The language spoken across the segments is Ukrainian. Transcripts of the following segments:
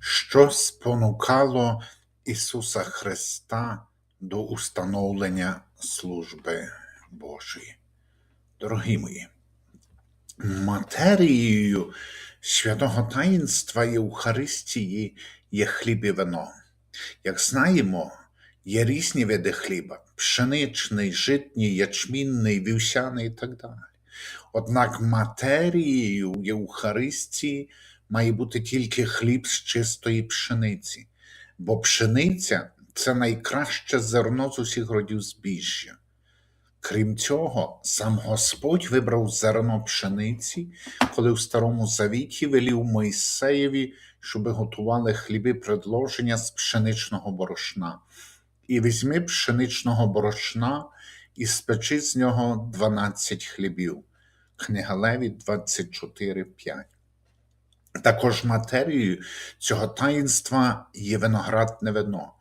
що спонукало Ісуса Христа до установлення служби Божої. Дорогі мої, матерією святого таїнства Євхаристії є хліб і вино. Як знаємо, є різні види хліба: пшеничний, житній, ячмінний, вівсяний і так далі. Однак матерією Євхаристії має бути тільки хліб з чистої пшениці, бо пшениця це найкраще зерно з усіх родів збіжжя. Крім цього, сам Господь вибрав зерно пшениці, коли в Старому Завіті велів Мойсеєві, щоби готували хліби предложення з пшеничного борошна. І візьми пшеничного борошна і спечи з нього 12 хлібів. Книга Леві 24.5. Також матерією цього таїнства є виноградне вино.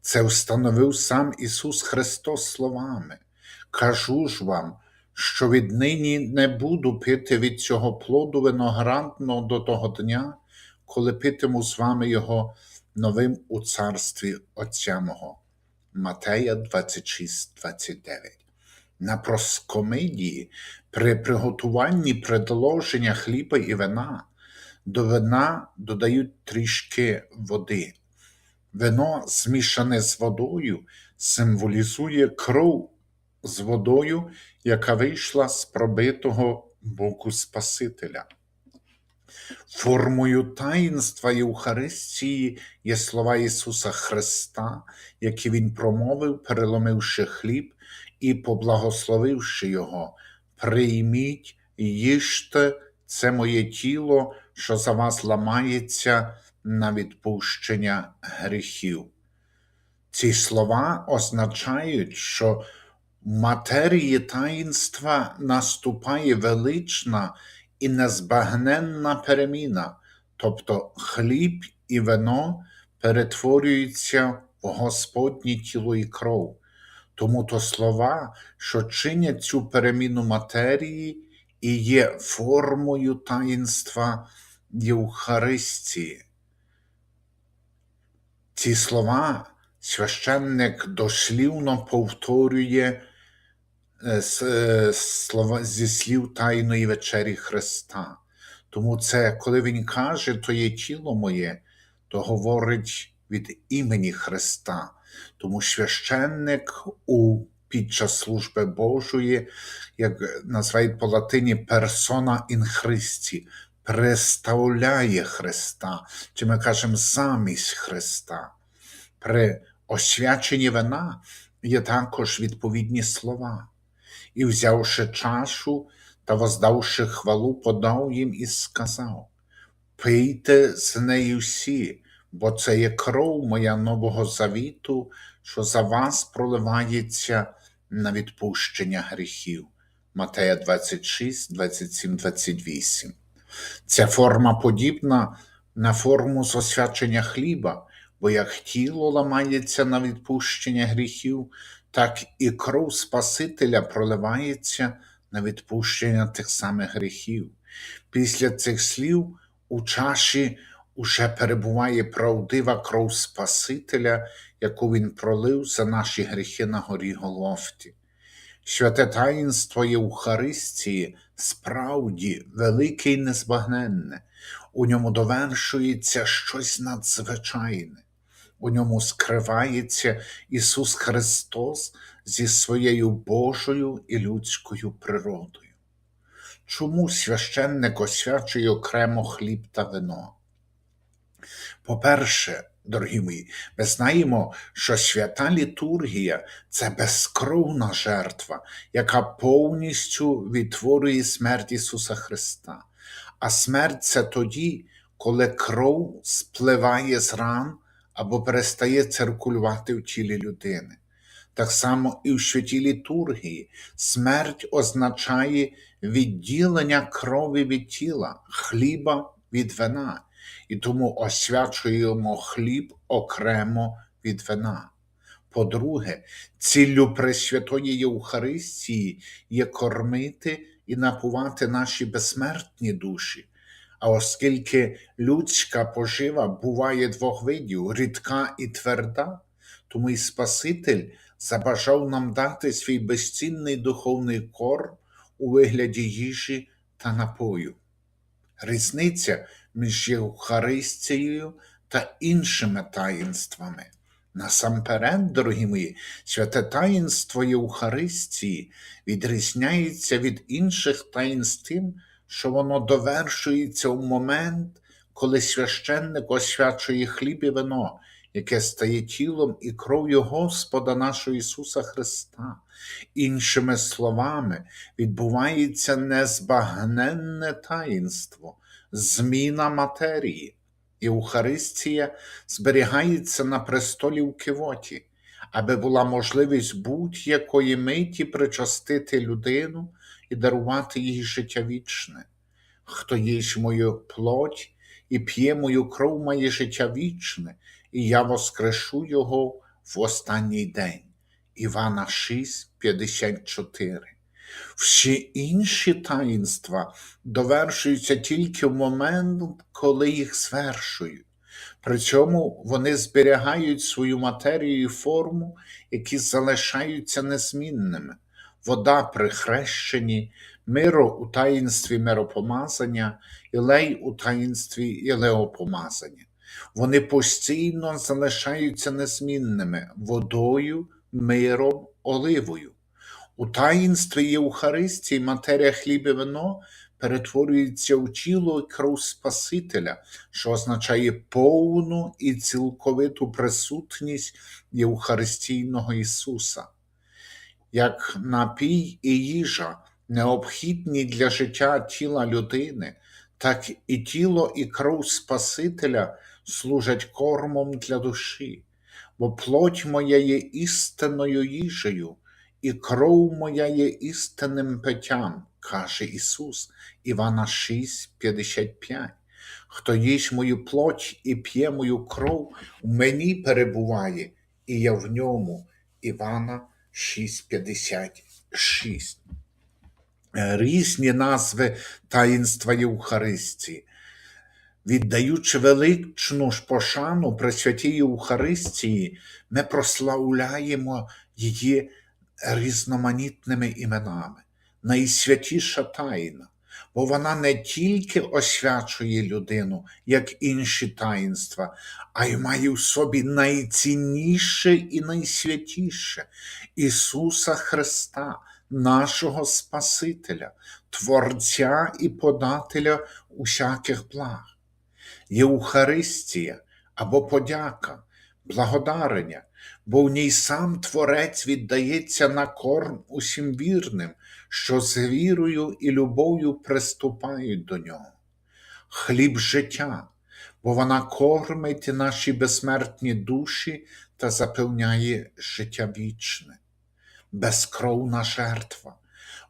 Це встановив сам Ісус Христос словами. Кажу ж вам, що віднині не буду пити від цього плоду виноградного до того дня, коли питиму з вами його новим у царстві Отця мого. Матея 26, 29. На проскомидії при приготуванні предложення хліба і вина до вина додають трішки води. Вино, змішане з водою, символізує кров з водою, яка вийшла з пробитого боку Спасителя. Формою таїнства Євхаристії є слова Ісуса Христа, які Він промовив, переломивши хліб і поблагословивши Його. Прийміть, їжте, це моє тіло, що за вас ламається на відпущення гріхів. Ці слова означають, що в матерії таїнства наступає велична і незбагненна переміна, тобто хліб і вино перетворюються в Господнє тіло і кров. Тому то слова, що чинять цю переміну матерії, і є формою таїнства Євхаристії. Ці слова священник дослівно повторює е, е, зі слів Тайної вечері Христа. Тому це, коли Він каже, то є тіло моє, то говорить від імені Христа. Тому священник у, під час служби Божої, як називають по латині персона ін Христі, представляє Христа, чи ми кажемо замість Христа. При освяченні вина є також відповідні слова. І, взявши чашу та воздавши хвалу, подав їм і сказав: Пийте з неї всі, бо це є кров моя нового завіту, що за вас проливається на відпущення гріхів. Матея 26, 27, 28. Ця форма подібна на форму з хліба, бо як тіло ламається на відпущення гріхів, так і кров Спасителя проливається на відпущення тих самих гріхів. Після цих слів у чаші уже перебуває правдива кров Спасителя, яку Він пролив за наші гріхи на горі Голофті. Святе таїнство Євхаристії справді велике і незбагненне, у ньому довершується щось надзвичайне, у ньому скривається Ісус Христос зі своєю Божою і людською природою. Чому священник освячує окремо хліб та вино? По-перше, дорогі мої, ми знаємо, що свята літургія це безкровна жертва, яка повністю відтворює смерть Ісуса Христа. А смерть це тоді, коли кров спливає з ран або перестає циркулювати в тілі людини. Так само і в святій літургії смерть означає відділення крові від тіла, хліба від вина, і тому освячуємо хліб окремо від вина. По-друге, ціллю Пресвятої Євхаристії є кормити і напувати наші безсмертні душі, А оскільки людська пожива буває двох видів рідка і тверда, тому і Спаситель забажав нам дати свій безцінний духовний корм у вигляді їжі та напою. Різниця між Євхаристією та іншими таїнствами. Насамперед, дорогі мої, святе таїнство Євхаристії відрізняється від інших таїнств тим, що воно довершується у момент, коли священник освячує хліб і вино, яке стає тілом і кров'ю Господа нашого Ісуса Христа. Іншими словами, відбувається незбагненне таїнство, зміна матерії. Євхаристія зберігається на престолі в кивоті, аби була можливість будь-якої миті причастити людину і дарувати їй життя вічне. Хто їсть мою плоть і п'є мою кров, має життя вічне, і я воскрешу його в останній день. Івана 6, 54. Всі інші таїнства довершуються тільки в момент, коли їх звершують. При цьому вони зберігають свою матерію і форму, які залишаються незмінними. Вода при хрещенні, миро у таїнстві миропомазання, ілей у таїнстві ілеопомазання. Вони постійно залишаються незмінними водою, миром, оливою. У таїнстві Євхаристії матерія хліб і вино перетворюється у тіло і кров Спасителя, що означає повну і цілковиту присутність Євхаристійного Ісуса. Як напій і їжа необхідні для життя тіла людини, так і тіло і кров Спасителя служать кормом для душі, бо плоть моя є істинною їжею, і кров моя є істинним питтям, каже Ісус, Івана 6, 55. Хто їсть мою плоть і п'є мою кров, в мені перебуває, і я в ньому. Івана 6,56. Різні назви таїнства Євхаристії. Віддаючи величну пошану Пресвятій Євхаристії, ми прославляємо її різноманітними іменами. Найсвятіша тайна, бо вона не тільки освячує людину, як інші таїнства, а й має в собі найцінніше і найсвятіше Ісуса Христа, нашого Спасителя, Творця і подателя усяких благ. Євхаристія або подяка, благодарення, бо в ній сам Творець віддається на корм усім вірним, що з вірою і любов'ю приступають до нього. Хліб життя, бо вона кормить наші безсмертні душі та запевняє життя вічне, безкровна жертва,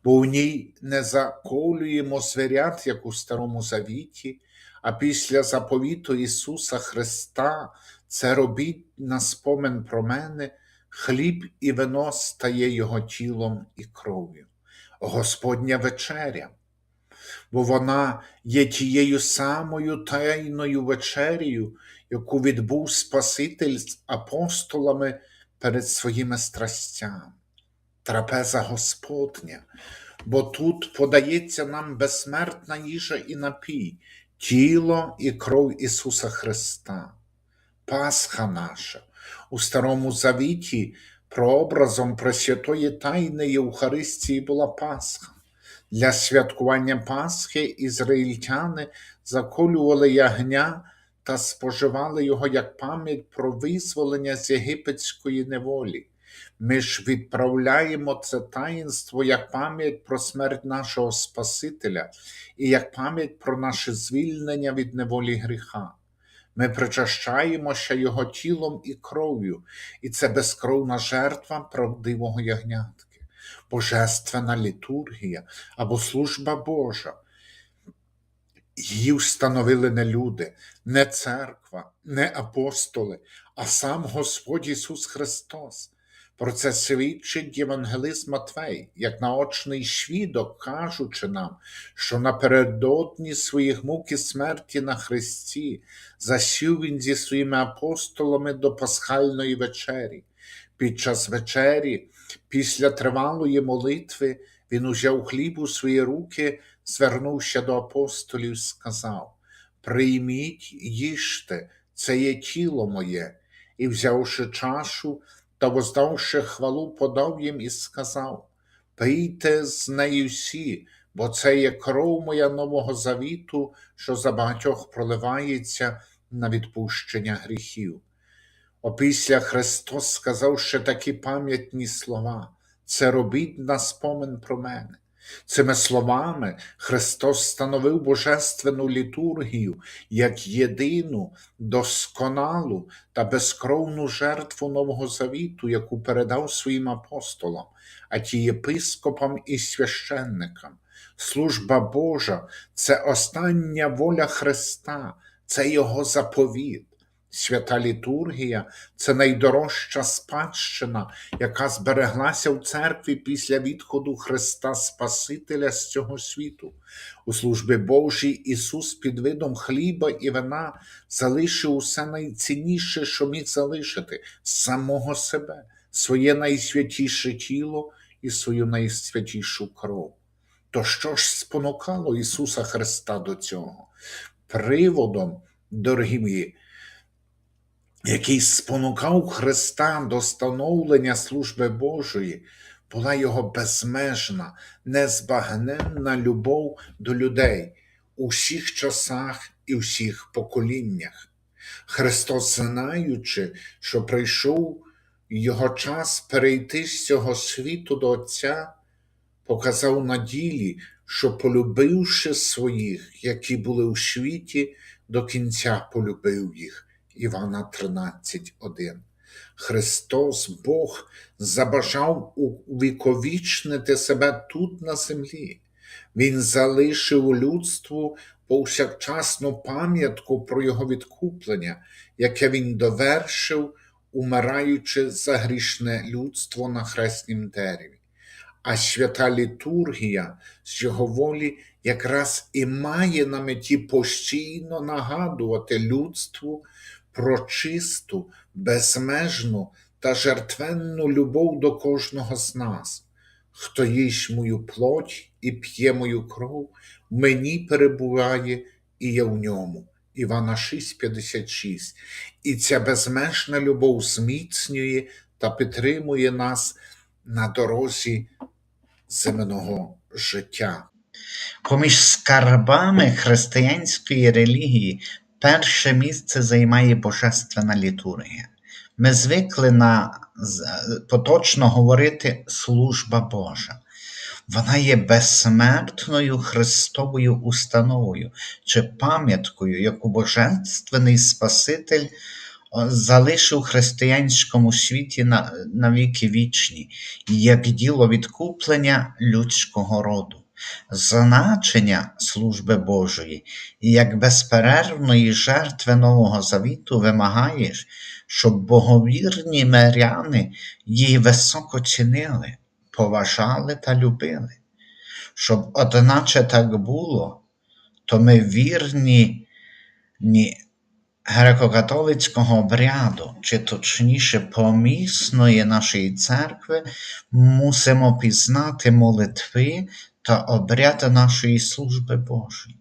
бо в ній не заколюємо звірят, як у Старому Завіті, а після заповіту Ісуса Христа це робіть на спомин про мене, хліб і вино стає Його тілом і кров'ю. Господня вечеря, бо вона є тією самою тайною вечерею, яку відбув Спаситель з апостолами перед своїми страстями. Трапеза Господня, бо тут подається нам безсмертна їжа і напій, тіло і кров Ісуса Христа. Пасха наша у Старому Завіті прообразом Пресвятої Тайни Євхаристії була Пасха. Для святкування Пасхи ізраїльтяни заколювали ягня та споживали його як пам'ять про визволення з єгипетської неволі. Ми ж відправляємо це таїнство як пам'ять про смерть нашого Спасителя і як пам'ять про наше звільнення від неволі гріха. Ми причащаємося Його тілом і кров'ю, і це безкровна жертва правдивого ягнятки, божественна літургія або служба Божа. Її встановили не люди, не церква, не апостоли, а сам Господь Ісус Христос. Про це свідчить євангелист Матвей, як наочний свідок, кажучи нам, що напередодні своїх мук і смерті на Христі засів він зі своїми апостолами до пасхальної вечері. Під час вечері, після тривалої молитви, він узяв хліб у свої руки, звернувся до апостолів, сказав: Прийміть, їжте, це є тіло моє, і, взявши чашу та воздавши хвалу, подав їм і сказав: Пийте з нею всі, бо це є кров моя нового завіту, що за багатьох проливається на відпущення гріхів. Опісля Христос сказав ще такі пам'ятні слова: це робіть на спомин про мене. Цими словами Христос становив божественну літургію як єдину, досконалу та безкровну жертву Нового Завіту, яку передав своїм апостолам, а ті єпископам і священникам. Служба Божа це остання воля Христа, це Його заповіт. Свята літургія це найдорожча спадщина, яка збереглася в церкві після відходу Христа Спасителя з цього світу. У службі Божій Ісус під видом хліба і вина залишив усе найцінніше, що міг залишити самого себе, своє найсвятіше тіло і свою найсвятішу кров. То що ж спонукало Ісуса Христа до цього? Приводом, дорогі мої, який спонукав Христа до становлення служби Божої, була його безмежна, незбагненна любов до людей у всіх часах і всіх поколіннях. Христос, знаючи, що прийшов його час перейти з цього світу до Отця, показав на ділі, що, полюбивши своїх, які були у світі, до кінця полюбив їх. Івана 13.1. Христос Бог забажав увіковічнити себе тут на землі. Він залишив людству повсякчасну пам'ятку про Його відкуплення, яке Він довершив, умираючи за грішне людство на хреснім дереві. А свята літургія з його волі якраз і має на меті постійно нагадувати людству про чисту, безмежну та жертвенну любов до кожного з нас. Хто їсть мою плоть і п'є мою кров, мені перебуває і я в ньому. Івана 6,56. І ця безмежна любов зміцнює та підтримує нас на дорозі земного життя. Поміж скарбами християнської релігії перше місце займає Божественна літургія. Ми звикли на поточно говорити служба Божа. Вона є безсмертною Христовою установою чи пам'яткою, яку Божественний Спаситель залишив християнському світі на, на віки вічні, як діло відкуплення людського роду значення служби Божої і як безперервної жертви Нового Завіту вимагаєш, щоб боговірні миряни її високо цінили, поважали та любили. Щоб одначе так було, то ми вірні ні греко-католицького обряду, чи точніше помісної нашої церкви, мусимо пізнати молитви та обряд нашої служби Божої.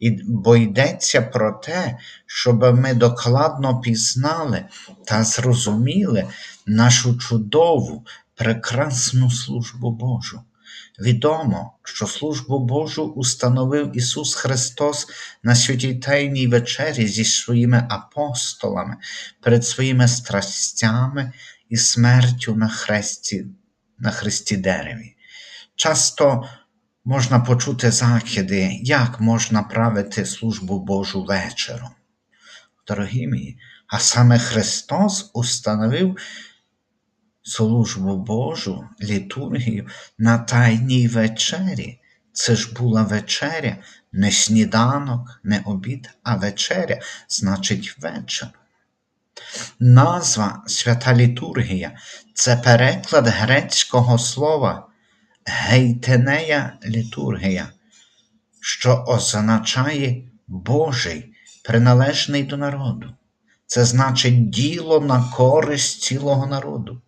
І, Бо йдеться про те, щоб ми докладно пізнали та зрозуміли нашу чудову, прекрасну службу Божу. Відомо, що службу Божу установив Ісус Христос на святій Тайній вечері зі своїми апостолами перед своїми страстями і смертю на хресті, на хресті дереві. Часто можна почути закиди, як можна правити службу Божу вечором. Дорогі мої, а саме Христос установив службу Божу, літургію на Тайній вечері. Це ж була вечеря, не сніданок, не обід, а вечеря, значить вечір. Назва Свята Літургія це переклад грецького слова гейтенея літургія, що означає Божий, приналежний до народу. Це значить діло на користь цілого народу.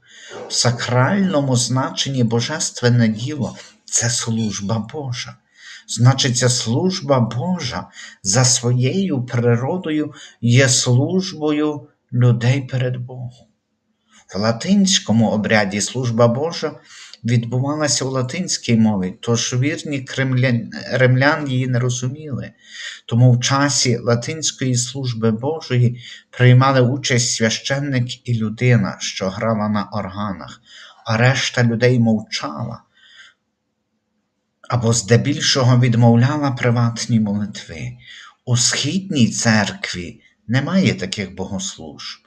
В сакральному значенні божественне діло це служба Божа. Значить, ця служба Божа за своєю природою є службою людей перед Богом. В латинському обряді служба Божа відбувалася у латинській мові, тож вірні кремлян, її не розуміли. Тому в часі латинської служби Божої приймали участь священник і людина, що грала на органах, а решта людей мовчала або здебільшого відмовляла приватні молитви. У східній церкві немає таких богослужб.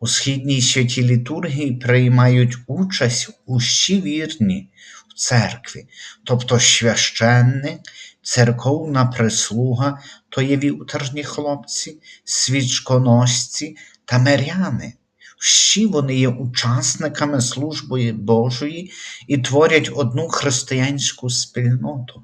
У східній святій літургії приймають участь усі вірні в церкві, тобто священник, церковна прислуга, то є вівтарні хлопці, свічконосці та миряни. Всі вони є учасниками служби Божої і творять одну християнську спільноту.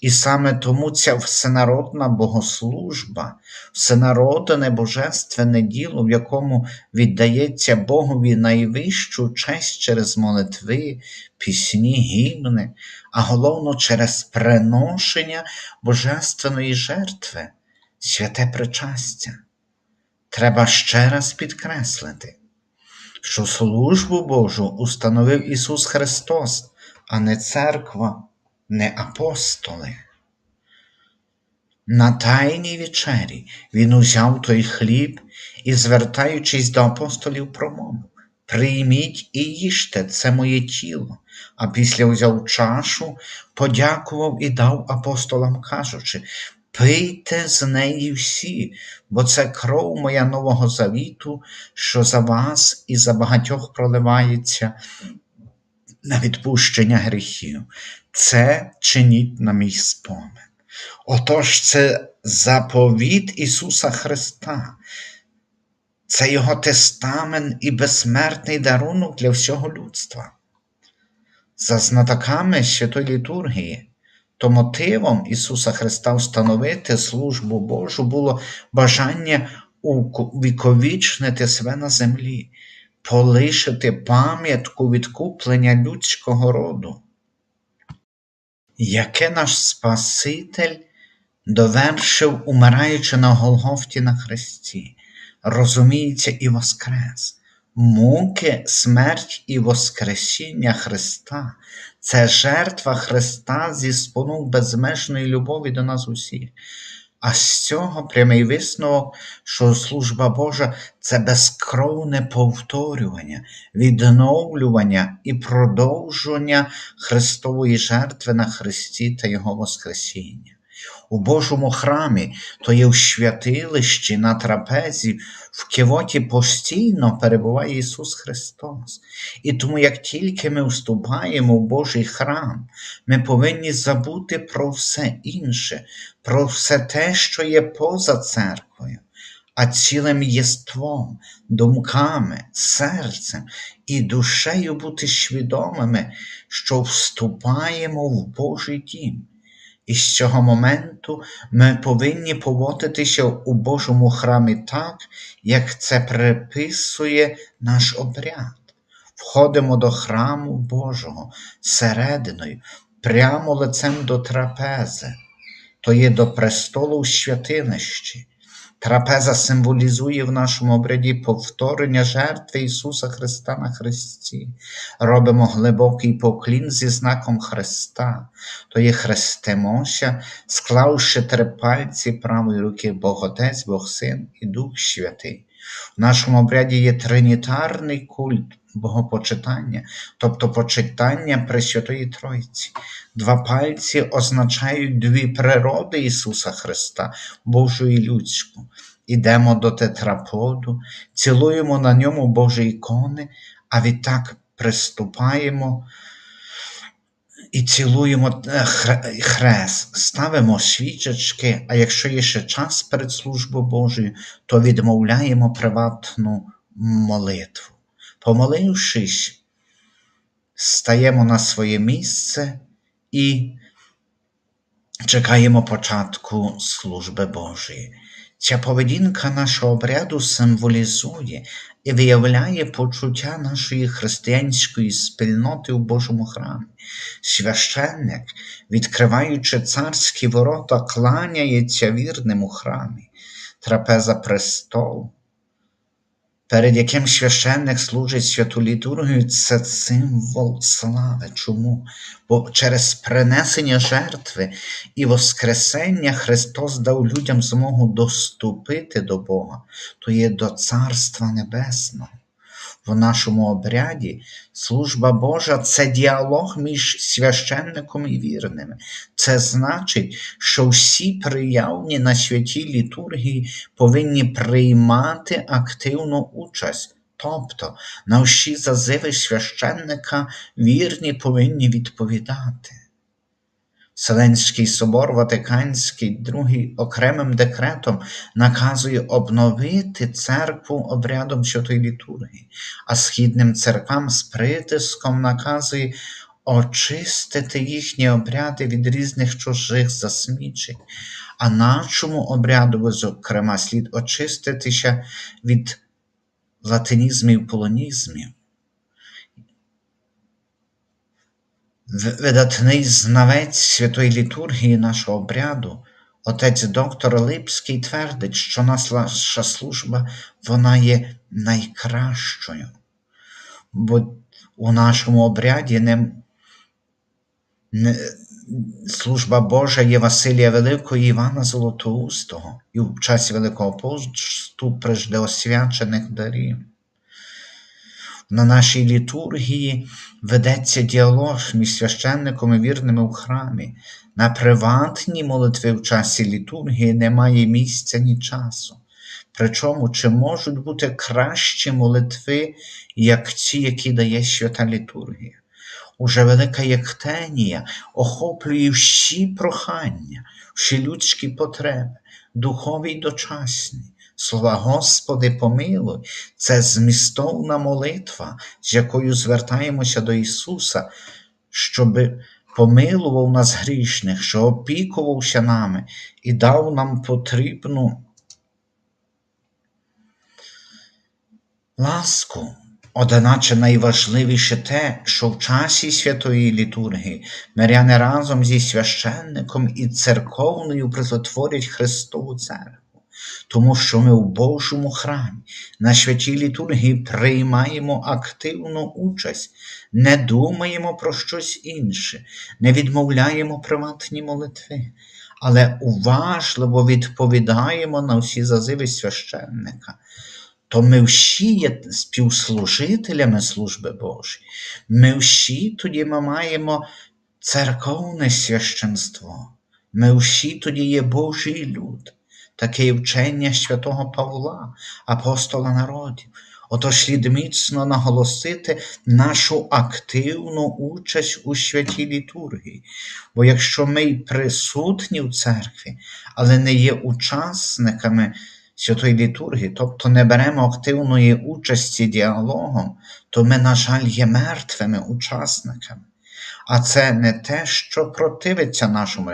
І саме тому ця всенародна богослужба, всенародне божественне діло, в якому віддається Богові найвищу честь через молитви, пісні, гімни, а головно через приношення божественної жертви, святе причастя. Треба ще раз підкреслити, що службу Божу установив Ісус Христос, а не церква, не апостоли. На Тайній вечері Він узяв той хліб і, звертаючись до апостолів, промовив Прийміть і їжте, це моє тіло. А після взяв чашу, подякував і дав апостолам, кажучи, Пийте з неї всі, бо це кров моя нового завіту, що за вас і за багатьох проливається на відпущення гріхів. Це чиніть на мій спомин. Отож, це заповіт Ісуса Христа, це Його тестамент і безсмертний дарунок для всього людства. За знатоками Святої літургії, то мотивом Ісуса Христа встановити службу Божу було бажання увіковічнити себе на землі, полишити пам'ятку відкуплення людського роду, яке наш Спаситель довершив, умираючи на Голгофті на Христі, розуміється і Воскрес. Муки, смерть і Воскресіння Христа це жертва Христа зі спонук безмежної любові до нас усіх. А з цього прямий висновок, що служба Божа це безкровне повторювання, відновлювання і продовження Христової жертви на Христі та Його Воскресіння. У Божому храмі, то є в святилищі на трапезі, в кивоті постійно перебуває Ісус Христос. І тому, як тільки ми вступаємо в Божий храм, ми повинні забути про все інше, про все те, що є поза церквою, а цілим єством, думками, серцем і душею бути свідомими, що вступаємо в Божий дім. І з цього моменту ми повинні поводитися у Божому храмі так, як це приписує наш обряд. Входимо до храму Божого серединою, прямо лицем до трапези, то є до престолу в святилищі. Трапеза символізує в нашому обряді повторення жертви Ісуса Христа на Христі. Робимо глибокий поклін зі знаком Христа, то є хрестимося, склавши три пальці правої руки Бог Отець, Бог Син і Дух Святий. В нашому обряді є тринітарний культ богопочитання, тобто почитання Пресвятої Тройці. Два пальці означають дві природи Ісуса Христа, Божу і людську. Ідемо до тетраподу, цілуємо на ньому Божі ікони, а відтак приступаємо і цілуємо е, хрест, ставимо свічечки, а якщо є ще час перед службою Божою, то відмовляємо приватну молитву. Помолившись, стаємо на своє місце і чекаємо початку служби Божої. Ця поведінка нашого обряду символізує і виявляє почуття нашої християнської спільноти у Божому храмі. Священник, відкриваючи царські ворота, кланяється вірним у храмі, трапеза престолу, перед яким священник служить святу літургію, це символ слави. Чому? Бо через принесення жертви і Воскресення Христос дав людям змогу доступити до Бога, то є до Царства Небесного. В нашому обряді служба Божа це діалог між священником і вірними. Це значить, що всі приявні на святій літургії повинні приймати активну участь. Тобто на всі зазиви священника вірні повинні відповідати. Вселенський собор Ватиканський II окремим декретом наказує обновити церкву обрядом святої літургії, а східним церквам з притиском наказує очистити їхні обряди від різних чужих засмічень, а нашому обряду, зокрема, слід очиститися від латинізмів полонізмів. Видатний знавець святої літургії нашого обряду, отець доктор Липський твердить, що наша служба вона є найкращою, бо у нашому обряді не, не, служба Божа є Василія Великого і Івана Золотоустого, і в часі Великого посту прижде освячених дарів. На нашій літургії ведеться діалог між священником і вірними в храмі. На приватній молитві в часі літургії немає місця ні часу. Причому чи можуть бути кращі молитви, як ті, які дає свята літургія? Уже велика Єктенія охоплює всі прохання, всі людські потреби, духові й дочасні. Слова Господи, помилуй, це змістовна молитва, з якою звертаємося до Ісуса, щоб помилував нас грішних, що опікувався нами і дав нам потрібну ласку. Одначе найважливіше те, що в часі святої літургії миряни разом зі священником і церковною призотворять Христову церкву, тому що ми в Божому храмі на святій літургії приймаємо активну участь, не думаємо про щось інше, не відмовляємо приватні молитви, але уважливо відповідаємо на всі зазиви священника то ми всі є співслужителями служби Божої. Ми всі тоді ми маємо церковне священство. Ми всі тоді є Божий люд, таке вчення святого Павла, апостола народів. Отож слід міцно наголосити нашу активну участь у святій літургії. Бо якщо ми присутні в церкві, але не є учасниками святої літургії, тобто не беремо активної участі діалогом, то ми, на жаль, є мертвими учасниками. А це не те, що противиться нашому,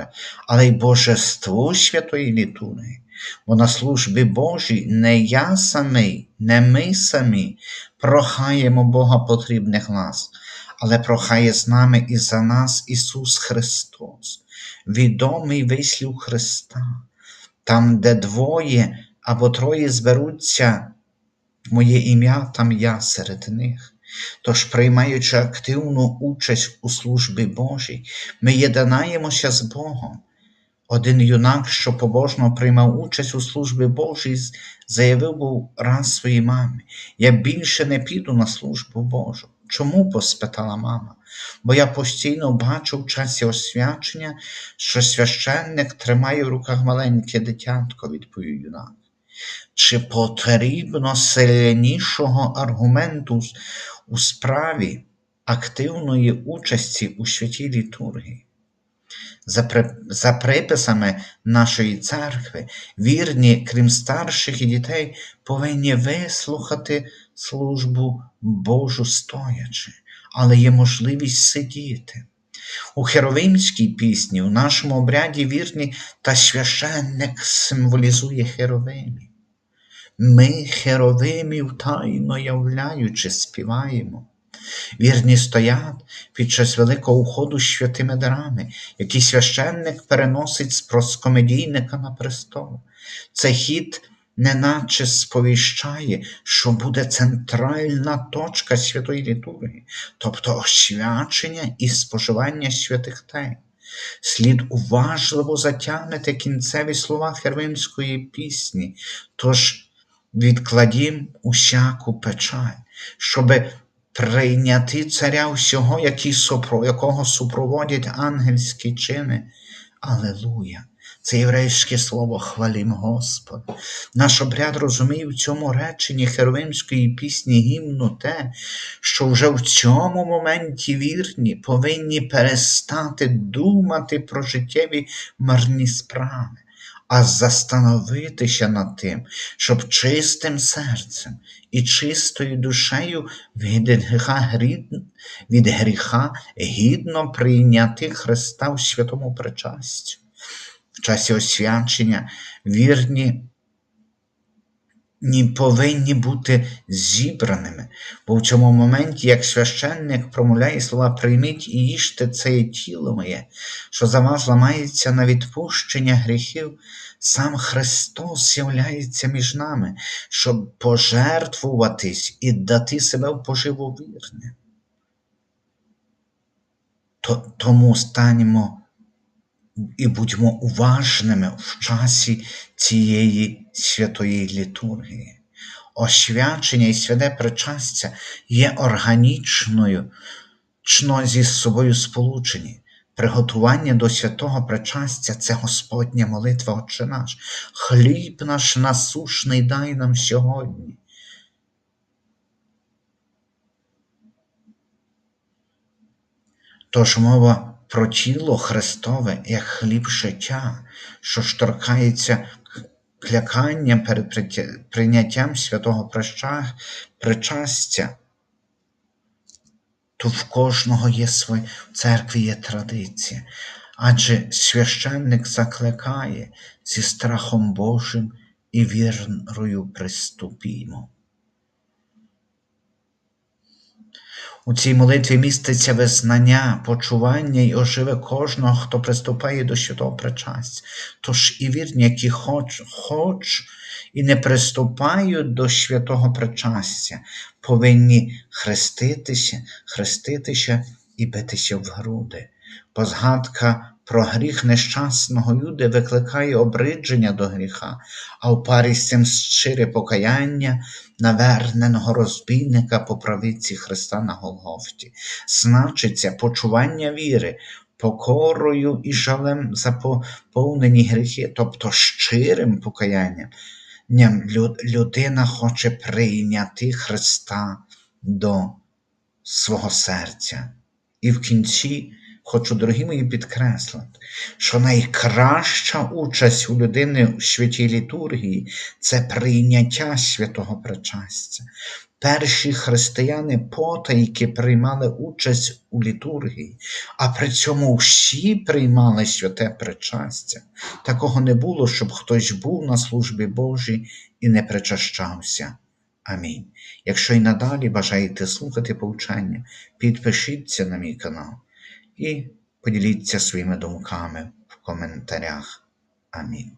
але й божеству святої літургії. Бо на службі Божій не я самий, не ми самі прохаємо Бога потрібних лас, але прохає з нами і за нас Ісус Христос, відомий вислів Христа, там, де двоє або троє зберуться в моє ім'я, там я серед них. Тож, приймаючи активну участь у службі Божій, ми єднаємося з Богом. Один юнак, що побожно приймав участь у службі Божій, заявив був раз своїй мамі: Я більше не піду на службу Божу. Чому? поспитала мама, бо я постійно бачу в часі освячення, що священник тримає в руках маленьке дитятко, відповів юнак. Чи потрібно сильнішого аргументу у справі активної участі у святій літургії? За, при... за приписами нашої церкви, вірні, крім старших і дітей, повинні вислухати службу Божу стоячи, але є можливість сидіти. У херовимській пісні, у нашому обряді вірні та священник символізує херовимів. Ми херовимів тайно являючи співаємо. Вірні стоять під час великого уходу з святими дарами, які священник переносить з проскомедійника на престол. Цей хід неначе сповіщає, що буде центральна точка святої літургії, тобто освячення і споживання святих тайн. Слід уважливо затягнути кінцеві слова хервимської пісні, тож відкладім усяку печаль, щоби прийняти царя всього, який супро- якого супроводять ангельські чини. Алелуя! Це єврейське слово хвалім Господа. Наш обряд розуміє в цьому реченні херовимської пісні гімну те, що вже в цьому моменті вірні повинні перестати думати про життєві марні справи, а застановитися над тим, щоб чистим серцем і чистою душею від гріха, від гріха гідно прийняти Христа у святому причасті. В часі освячення вірні ні повинні бути зібраними, бо в цьому моменті, як священник промовляє слова прийміть і їжте це тіло моє, що за вас ламається на відпущення гріхів, сам Христос з'являється між нами, щоб пожертвуватись і дати себе в поживу вірним. То- Тому станемо і будьмо уважними в часі цієї святої літургії. Освячення і святе причастя є органічною, чно зі собою сполучені. Приготування до святого причастя це Господня молитва Отче наш. Хліб наш насушний дай нам сьогодні. Тож мова про тіло Христове як хліб життя, що шторкається кляканням перед прийняттям святого причастя. То в кожного є своє, в церкві є традиція, адже священник закликає зі страхом Божим і вірою приступімо. У цій молитві міститься визнання, почування й оживе кожного, хто приступає до святого причастя. Тож і вірні, які хоч, хоч і не приступають до святого причастя, повинні хреститися, хреститися і битися в груди. Бо згадка про гріх нещасного Юди викликає обридження до гріха, а в парі з цим щире покаяння наверненого розбійника по правиці Христа на Голгофті. Значиться почування віри, покорою і жалем за поповнені гріхи, тобто щирим покаянням. Людина хоче прийняти Христа до свого серця. І в кінці хочу, дорогі мої, підкреслити, що найкраща участь у людини у святій літургії це прийняття святого причастя. Перші християни потайки приймали участь у літургії, а при цьому всі приймали святе причастя. Такого не було, щоб хтось був на службі Божій і не причащався. Амінь. Якщо й надалі бажаєте слухати повчання, підпишіться на мій канал і поділіться своїми думками в коментарях. Амінь.